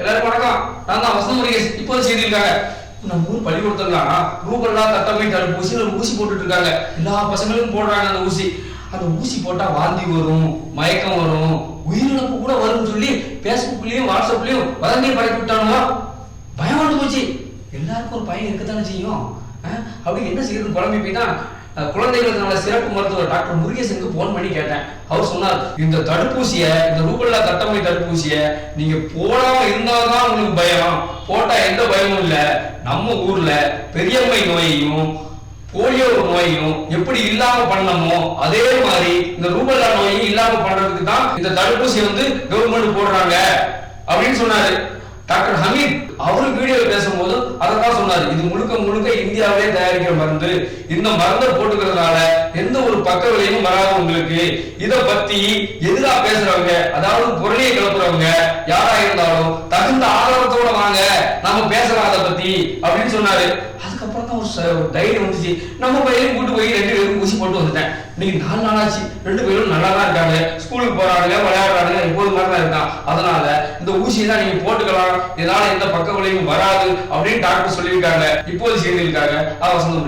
எல்லாரும் வணக்கம். நான் தான் வசந்த முருகேஷ். இப்போது செய்திருக்காங்க நம்ம ஊர் பள்ளிக்கூடத்துலாம் ரூபெல்லாம் தட்டமை தடுப்பூசியில் ஊசி போட்டுட்டு இருக்காங்க எல்லா பசங்களுக்கும் போடுறாங்க அந்த ஊசி. அந்த ஊசி போட்டா வாந்தி வரும் மயக்கம் வரும் உயிரிழப்பு கூட வரும்னு சொல்லி பேஸ்புக்லயும் வாட்ஸ்அப்லயும் வதந்தியை பரப்பி விட்டானுங்க பயம் வந்து போச்சு. எல்லாருக்கும் ஒரு பயம் இருக்கத்தானே செய்யும்? அப்படி என்ன செய்யறது? குழம்பு போய் குழந்தைகளுக்கான சிறப்பு மருத்துவர் டாக்டர் முருகேசனுக்கு போன் பண்ணி கேட்டேன். அவர் சொன்னார் இந்த தடுப்பூசியை இந்த ரூபல்லா தட்டமை தடுப்பூசியை நீங்க போடாம இருந்தால்தான் உங்களுக்கு பயம். போட்டா எந்த பயமும் இல்ல. நம்ம ஊர்ல பெரியம்மை நோயையும் போலியோ நோயையும் எப்படி இல்லாம பண்ணமோ அதே மாதிரி இந்த ரூபல்லா நோயையும் இல்லாம பண்றதுக்கு தான் இந்த தடுப்பூசி வந்து கவர்மெண்ட் போடுறாங்க. அப்படின்னு சொன்னாரு. டாக்டர் ஹமீத் அவரு வீடியோ பேசும்போது அதான் சொன்னாரு. இது முழுக்க முழுக்க இந்தியாவிலே தயாரிக்கிற மருந்து. இந்த மருந்தை போட்டுக்கிறதுனால எந்த ஒரு பக்க விளைவும் வராது உங்களுக்கு. இத பத்தி எதிரா பேசுறவங்க அதாவது பொருளையை கிளப்புறவங்க யாரா இருந்தாலும் தகுந்த ஆதாரத்தோட வாங்க நம்ம பேசலாம் அதை பத்தி அப்படின்னு சொன்னாரு. அதுக்கப்புறம் தான் ஒரு தைரியம் வந்துச்சு. நம்ம பையனையும் கூட்டு போய் ரெண்டு பேரும் ஊசி போட்டு வந்துட்டேன். இன்னைக்கு நாலு நாளாச்சு ரெண்டு பேரும் நல்லா தான் இருக்காங்க. ஸ்கூலுக்கு போறாங்க மாதிரி தான் இருக்கான் அதனால இந்த ஊசியெல்லாம் தான் நீங்க போட்டுக்கலாம். இதனால எந்த பக்க விளைவும் வராது அப்படின்னு டாக்டர் சொல்லியிருக்காங்க. இப்போது செய்திருக்காங்க அவர் சொன்ன